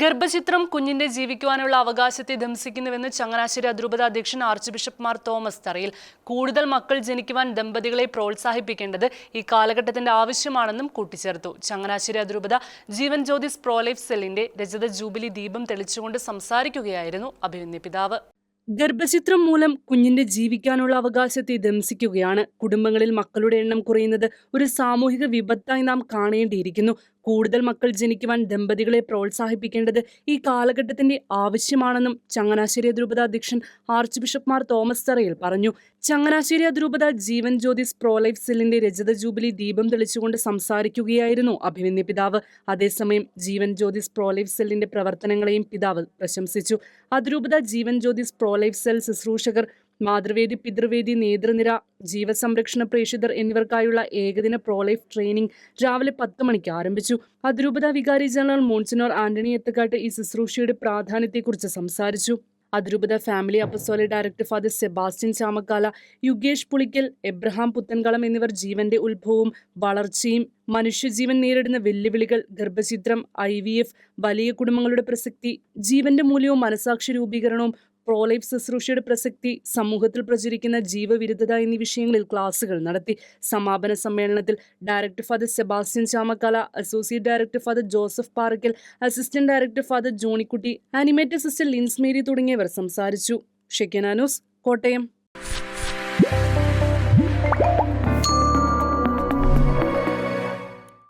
ഗർഭചിത്രം കുഞ്ഞിന്റെ ജീവിക്കുവാനുള്ള അവകാശത്തെ ധംസിക്കുന്നുവെന്ന് ചങ്ങനാശ്ശേരി അതിരൂപത അധ്യക്ഷൻ ആർച്ച് ബിഷപ്പ് മാർ തോമസ് തറയിൽ കൂടുതൽ മക്കൾ ജനിക്കുവാൻ ദമ്പതികളെ പ്രോത്സാഹിപ്പിക്കേണ്ടത് ഈ കാലഘട്ടത്തിന്റെ ആവശ്യമാണെന്നും കൂട്ടിച്ചേർത്തു. ചങ്ങനാശ്ശേരി അതിരൂപത ജീവൻ ജ്യോതിസ് പ്രോലൈഫ് സെല്ലിന്റെ രജത ജൂബിലി ദീപം തെളിച്ചുകൊണ്ട് സംസാരിക്കുകയായിരുന്നു അഭിമന്യ പിതാവ്. ഗർഭചിത്രം മൂലം കുഞ്ഞിന്റെ ജീവിക്കാനുള്ള അവകാശത്തെ ദംസിക്കുകയാണ്. കുടുംബങ്ങളിൽ മക്കളുടെ എണ്ണം കുറയുന്നത് ഒരു സാമൂഹിക വിപത്തായി നാം കാണേണ്ടിയിരിക്കുന്നു. കൂടുതൽ മക്കൾ ജനിക്കുവാൻ ദമ്പതികളെ പ്രോത്സാഹിപ്പിക്കേണ്ടത് ഈ കാലഘട്ടത്തിന്റെ ആവശ്യമാണെന്നും ചങ്ങനാശ്ശേരി അതിരൂപത അധ്യക്ഷൻ arch bishop Mar Thomas Tharayil പറഞ്ഞു. ചങ്ങനാശ്ശേരി അതിരൂപത ജീവൻ ജ്യോതിസ് പ്രോലൈഫ് സെല്ലിന്റെ രജത ജൂബിലി ദീപം തെളിച്ചുകൊണ്ട് സംസാരിക്കുകയായിരുന്നു അഭിമന്യ പിതാവ്. അതേസമയം ജീവൻ ജ്യോതിസ് പ്രോലൈഫ് സെല്ലിന്റെ പ്രവർത്തനങ്ങളെയും പിതാവ് പ്രശംസിച്ചു. അതിരൂപത Jeevan Jyothis pro life cell ശുശ്രൂഷകർ മാതൃവേദി പിതൃവേദി നേതൃനിര ജീവസംരക്ഷണ പ്രേക്ഷിതർ എന്നിവർക്കായുള്ള ഏകദിന പ്രോലൈഫ് ട്രെയിനിംഗ് രാവിലെ പത്ത് മണിക്ക് ആരംഭിച്ചു. അതിരൂപത വികാരി ജനറൽ മോൺസിനോർ ആന്റണി എത്തുകാട്ട് ഈ ശുശ്രൂഷയുടെ പ്രാധാന്യത്തെക്കുറിച്ച് സംസാരിച്ചു. അതിരൂപത family apostolate director father Sebastian Chamakkala Yugesh Pulikkal Abraham Puthenkalam എന്നിവർ ജീവന്റെ ഉത്ഭവവും വളർച്ചയും മനുഷ്യജീവൻ നേരിടുന്ന വെല്ലുവിളികൾ ഗർഭചിത്രം ഐ വലിയ കുടുംബങ്ങളുടെ പ്രസക്തി ജീവന്റെ മൂല്യവും മനസാക്ഷി രൂപീകരണവും പ്രോലൈഫ് ശുശ്രൂഷയുടെ പ്രസക്തി സമൂഹത്തിൽ പ്രചരിക്കുന്ന ജീവവിരുദ്ധത എന്നീ വിഷയങ്ങളിൽ ക്ലാസുകൾ നടത്തി. സമാപന സമ്മേളനത്തിൽ director father Sebastian Chamakkala associate director father Joseph Parackal assistant director father Johnykutty animator sister Lins Mary തുടങ്ങിയവർ സംസാരിച്ചു. ഷെക്കനാനൂസ് കോട്ടയം.